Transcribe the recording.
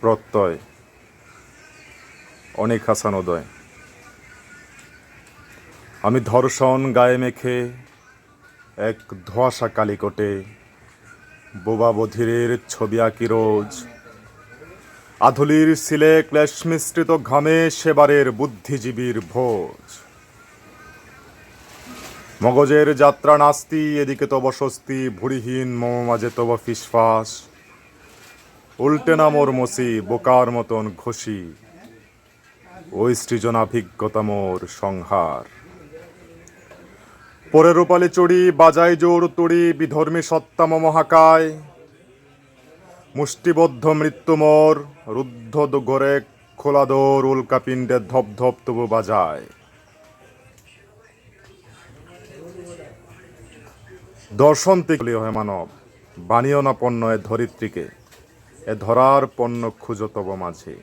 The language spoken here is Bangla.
প্রত্যয়। অনেক হাসানোদয় আমি ধর্ষণ গায়ে মেখে এক ধোয়াশা কালিকোটে বোবা বধিরের ছবি আঁকি রোজ। আধুলির সিলে ক্লেশ মিশ্রিত ঘামে সেবারের বুদ্ধিজীবীর ভোজ। মগজের যাত্রা নাস্তি, এদিকে তব স্বস্তি ভুড়িহীন, মম মাঝে তব ফিসফাস উল্টে না মোর মসি, বোকার মতন ঘষি। ওই সৃজনাভিজ্ঞতা মোর সংহার। পরে রূপালি চড়ি, বাজাই জোর তুড়ি, বিধর্মী সত্তা মম হাকায়। মুষ্টিবদ্ধ মৃত্যু মোর, রুদ্ধ ঘরে খোলা দোর, উল্কা পিণ্ডে ধপ ধপ তবু বাজায়। দর্শন থেকে হয় মানব বানিও না পণ্য এ ধরিত্রীকে। এ ধরার পণ্য খুঁজো তব মাঝে।